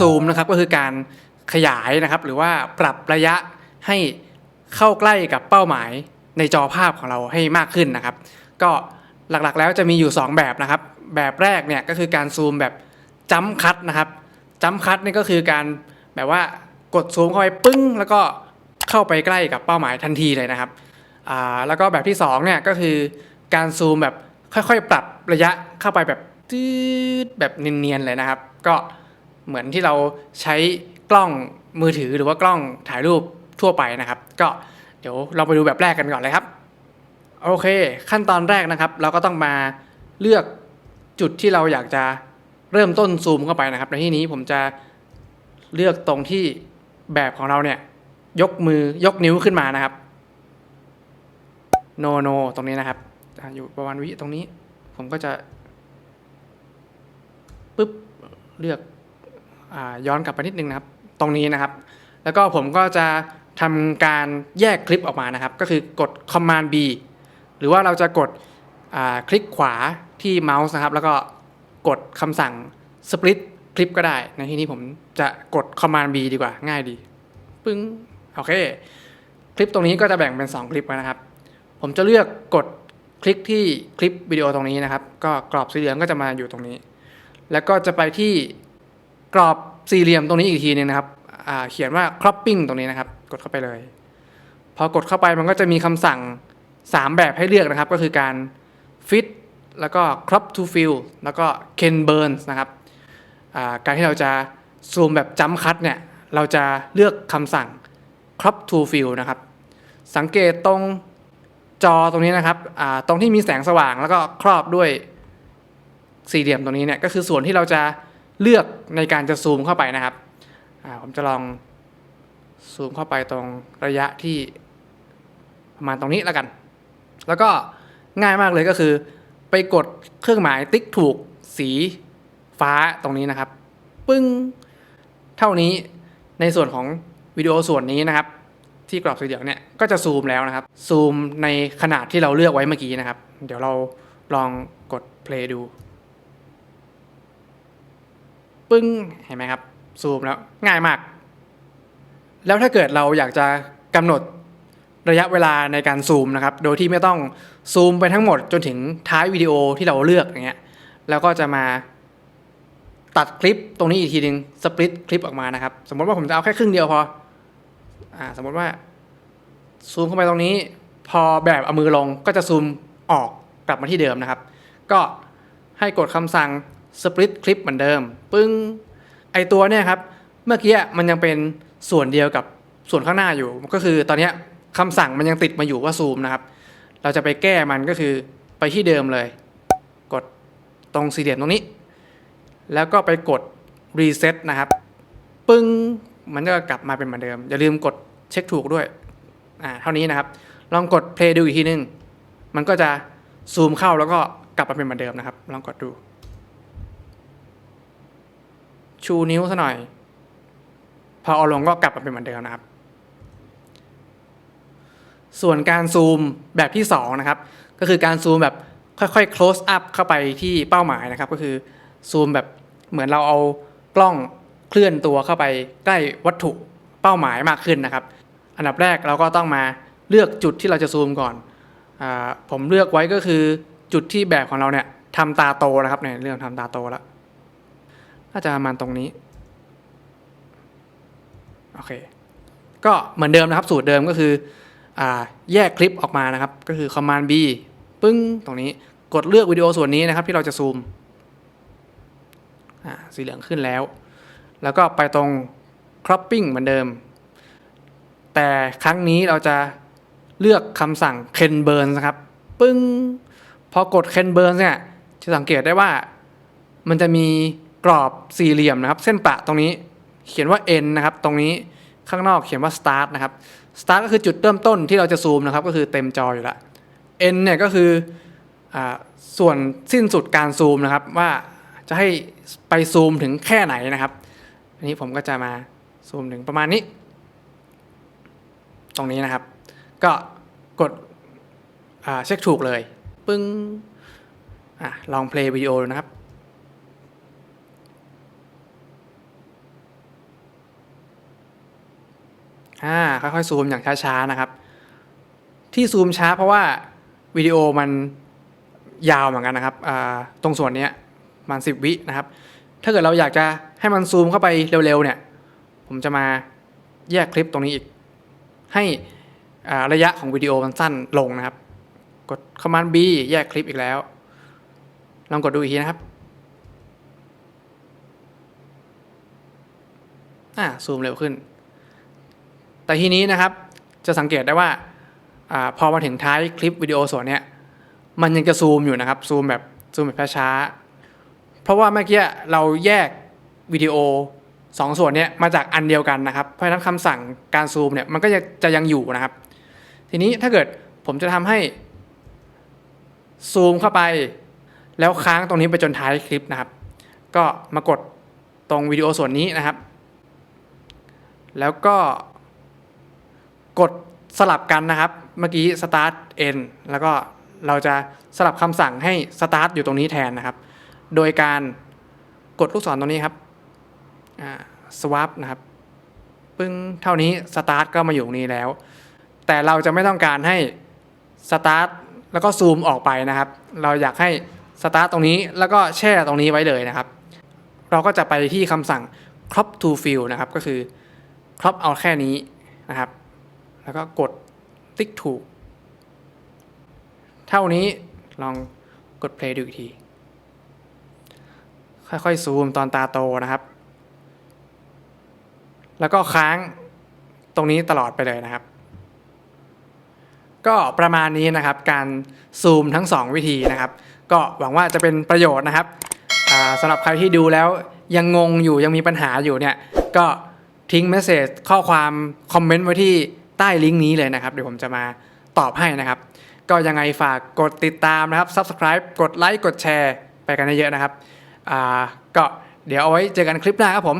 ซูมนะครับก็คือการขยายนะครับหรือว่าปรับระยะให้เข้าใกล้กับเป้าหมายในจอภาพของเราให้มากขึ้นนะครับ ก็หลักๆแล้วจะมีอยู่ 2 แบบนะครับ แบบแรกเนี่ยก็คือการซูมแบบจัมคัดนะครับจัมคัดนี่ก็คือการแบบว่ากดซูมเข้าไปปึ้ง แล้วก็เข้าไปใกล้กับเป้าหมายทันทีเลยนะครับแล้วก็แบบที่2เนี่ยก็คือการซูมแบบค่อยๆ ปรับระยะเข้าไปแบบตืดแบบเนียนๆเลยนะครับ ก็ เหมือนที่เราใช้กล้องมือถือหรือว่ากล้องถ่ายรูปทั่วไปนะครับ ก็เดี๋ยวเราไปดูแบบแรกกันก่อนเลยครับ โอเค ขั้นตอนแรกนะครับ เราก็ต้องมาเลือกจุดที่เราอยากจะเริ่มต้นซูมเข้าไปนะครับ ในที่นี้ผมจะเลือกตรงที่แบบของเราเนี่ยยกมือยกนิ้วขึ้นมานะครับโนโนตรงนี้นะครับอยู่ประมาณวิตรงนี้ ผมก็จะปุ๊บเลือก ย้อนกลับไปนิดนึงนะครับ ตรงนี้นะครับ แล้วก็ผมก็จะทำการแยกคลิปออกมานะครับ ก็คือกด Command B หรือว่าเราจะกดคลิกขวาที่เมาส์นะครับ แล้วก็กดคำสั่ง split คลิปก็ได้ ในที่นี้ผมจะกด Command B ดีกว่าง่ายดี ปึ้งโอเค คลิปตรงนี้ก็จะแบ่งเป็น 2 คลิปนะครับ ผมจะเลือกกดคลิกที่คลิปวิดีโอตรงนี้นะครับ ก็กรอบสีเหลืองก็จะมาอยู่ตรงนี้ แล้วก็จะไปที่ กรอบสี่เหลี่ยมตรงนี้อีกทีนึงนะครับเขียนว่า cropping ตรงนี้นะครับ กดเข้าไปเลย พอกดเข้าไปมันก็จะมีคำสั่ง 3 แบบให้เลือกนะครับ ก็คือการ fit แล้วก็ crop to fill แล้วก็ ken burns นะครับการที่เราจะซูมแบบจัมคัดเนี่ย เราจะเลือกคำสั่ง crop to fill นะครับ สังเกตตรงจอตรงนี้นะครับ ตรงที่มีแสงสว่างแล้วก็ครอบด้วยสี่เหลี่ยมตรงนี้เนี่ย ก็คือส่วนที่เราจะ เลือกในการจะซูมเข้าไปนะครับผมจะลองซูมเข้าไปตรงระยะที่ประมาณตรงนี้แล้วกัน แล้วก็ง่ายมากเลยก็คือ ไปกดเครื่องหมายติ๊กถูกสีฟ้าตรงนี้นะครับ ปึ้ง เท่านี้ในส่วนของวิดีโอส่วนนี้นะครับ ที่กรอบสีเหลืองเนี่ยก็จะซูมแล้วนะครับ ซูมในขนาดที่เราเลือกไว้เมื่อกี้นะครับ เดี๋ยวเราลองกด play ดู ปึ้งเห็นไหมครับ ซูมแล้วง่ายมาก แล้วถ้าเกิดเราอยากจะกำหนดระยะเวลาในการซูมนะครับ โดยที่ไม่ต้องซูมไปทั้งหมดจนถึงท้ายวิดีโอที่เราเลือกอย่างเงี้ยแล้วก็จะมาตัดคลิปตรงนี้อีกทีหนึ่งสปลิตคลิปออกมานะครับ สมมติว่าผมจะเอาแค่ครึ่งเดียวพออ่าสมมติว่าซูมเข้าไปตรงนี้ พอแบบเอามือลงก็จะซูมออกกลับมาที่เดิมนะครับ ก็ให้กดคำสั่ง split คลิปเหมือนเดิม ปึ้ง ไอตัวเนี่ยครับ เมื่อกี้มันยังเป็นส่วนเดียวกับส่วนข้างหน้าอยู่ ก็คือตอนนี้คำสั่งมันยังติดมาอยู่ว่าซูมนะครับ เราจะไปแก้มันก็คือไปที่เดิมเลย กดตรงสี่เหลี่ยมตรงนี้ แล้วก็ไปกด reset นะครับ ปึ้ง มันก็กลับมาเป็นเหมือนเดิม อย่าลืมกดเช็คถูกด้วย อ่า เท่านี้นะครับ ลองกด play ดูอีกทีนึง มันก็จะซูมเข้าแล้วก็กลับมาเป็นเหมือนเดิมนะครับ ลองกดดู ชูนิ้วซะหน่อย พอเอาลงก็กลับมาเป็นเหมือนเดิมนะครับ ส่วนการซูมแบบที่2นะครับ ก็คือการซูมแบบค่อยๆ close up เข้าไปที่เป้าหมายนะครับ ก็คือซูมแบบเหมือนเราเอากล้องเคลื่อนตัวเข้าไปใกล้วัตถุเป้าหมายมากขึ้นนะครับ อันดับแรกเราก็ต้องมาเลือกจุดที่เราจะซูมก่อนอผมเลือกไว้ก็คือจุดที่แบบของเราเนี่ยทำตาโตนะครับเนี่ยเรื่องทำตาโตแล้ว น่าจะประมาณตรงนี้ โอเค ก็เหมือนเดิมนะครับ สูตรเดิมก็คืออแยกคลิปออกมานะครับ ก็คือ command B ปึ้ง ตรงนี้ กดเลือกวิดีโอส่วนนี้นะครับ ที่เราจะซูม สีเหลืองขึ้นแล้ว แล้วก็ไปตรง cropping เหมือนเดิม แต่ครั้งนี้เราจะเลือกคำสั่ง ken Burns นะครับ ปึ้ง พอกด ken burn เนี่ย จะสังเกตได้ว่ามันจะมี กรอบสี่เหลี่ยมนะครับ เส้นประตรงนี้เขียนว่า n นะครับ ตรงนี้ข้างนอกเขียนว่า start นะครับ start ก็คือจุดเริ่มต้นที่เราจะซูมนะครับ ก็คือเต็มจออยู่ล้ว n เนี่ยก็คืออส่วนสิ้นสุดการซูมนะครับ ว่าจะให้ไปซูมถึงแค่ไหนนะครับ อันนี้ผมก็จะมาซูมถึงประมาณนี้ ตรงนี้นะครับ ก็กดเช็คถูกเลย ปึ้งอลองเพลย์วิดีโอนะครับ อ่าค่อยๆซูมอย่างช้าๆนะครับ ที่ซูมช้าเพราะว่าวิดีโอมันยาวเหมือนกันนะครับตรงส่วนนี้มันสิบวินะครับ ถ้าเกิดเราอยากจะให้มันซูมเข้าไปเร็วๆเนี่ย ผมจะมาแยกคลิปตรงนี้อีก ให้ระยะของวิดีโอมันสั้นลงนะครับ กด Command B แยกคลิปอีกแล้ว ลองกดดูอีกทีนะครับอ่าซูมเร็วขึ้น แต่ทีนี้นะครับจะสังเกตได้ว่าอพอมาถึงท้ายคลิปวิดีโอส่วนเนี้ยมันยังจะซูมอยู่นะครับซูมแบบซูมแบบช้าๆเพราะว่าเมื่อกี้เราแยกวิดีโอสองส่วนเนี้ยมาจากอันเดียวกันนะครับ เพราะฉะนั้นคำสั่งการซูมเนี่ยมันก็จะจะยังอยู่นะครับ ทีนี้ถ้าเกิดผมจะทำให้ซูมเข้าไปแล้วค้างตรงนี้ไปจนท้ายคลิปนะครับ ก็มากดตรงวิดีโอส่วนนี้นะครับ แล้วก็ กดสลับกันนะครับ เมื่อกี้ start end แล้วก็เราจะสลับคำสั่งให้ start อยู่ตรงนี้แทนนะครับ โดยการกดลูกศรตรงนี้ครับ swap นะครับปึ้งเท่านี้ start ก็มาอยู่ตรงนี้แล้ว แต่เราจะไม่ต้องการให้ start แล้วก็ซูมออกไปนะครับ เราอยากให้ start ตรงนี้แล้วก็แช่ตรงนี้ไว้เลยนะครับ เราก็จะไปที่คำสั่ง crop to fill นะครับ ก็คือครอปเอาแค่นี้นะครับ แล้วก็กดติ๊กถูก เท่านี้ลองกด play ดูอีกที ค่อยๆซูมตอนตาโตนะครับ แล้วก็ค้างตรงนี้ตลอดไปเลยนะครับ ก็ประมาณนี้นะครับ การซูมทั้ง 2 วิธีนะครับ ก็หวังว่าจะเป็นประโยชน์นะครับสำหรับใครที่ดูแล้วยังงงอยู่ยังมีปัญหาอยู่เนี่ย ก็ทิ้งเมสเซจข้อความคอมเมนต์ไว้ที่ ใต้ลิงก์นี้เลยนะครับ เดี๋ยวผมจะมาตอบให้นะครับ ก็ยังไงฝากกดติดตามนะครับ Subscribe กดไลค์กดแชร์ไปกันเยอะๆนะครับอ่าก็เดี๋ยวเอาไว้เจอกันคลิปหน้าครับผม